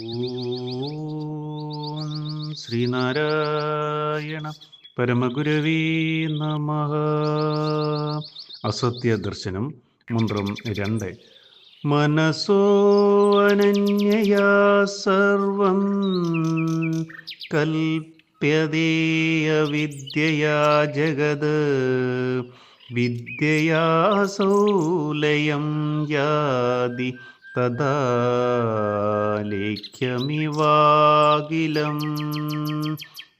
ഓം ശ്രീനാരായണ പരമഗുരവേ നമ. അസത്യ ദർശനം മന്ത്രം രണ്ട്. മനസോ അനന്യയാ സർവം. കൽപ്യതേയ വിദ്യയാ ജഗത്. വിദ്യയാ സൗലയം യാതി തദാ ലേഖ്യമിവാകിലം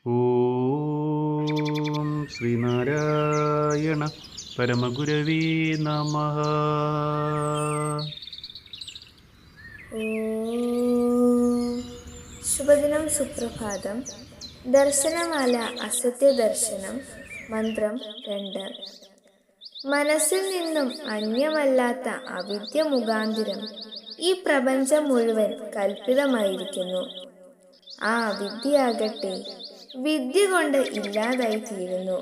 ഓം ശ്രീനാരായണ പരമഗുരവീ നമ. ശുഭദിനം സുപ്രഭാതം. ദർശനമാല അസത്യദർശനം മന്ത്രം രണ്ട്. മനസ്സിൽ നിന്നും അന്യമല്ലാത്ത അവിദ്യ മുഖാന്തിരം. ഈ പ്രപഞ്ചം മുഴുവൻ കൽപ്പിതമായിരിക്കുന്നു. ആ വിദ്യയാകട്ടെ വിദ്യ കൊണ്ട് ഇല്ലാതായി തീരുന്നു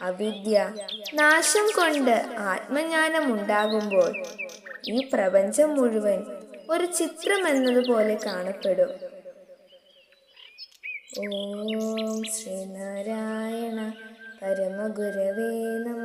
അവിദ്യ നാശം കൊണ്ട് ആത്മജ്ഞാനം ഉണ്ടാകുമ്പോൾ ഈ പ്രപഞ്ചം മുഴുവൻ ഒരു ചിത്രം എന്നതുപോലെ കാണപ്പെടും. ഓം ശ്രീനാരായണ പരമഗുരവേ നമ.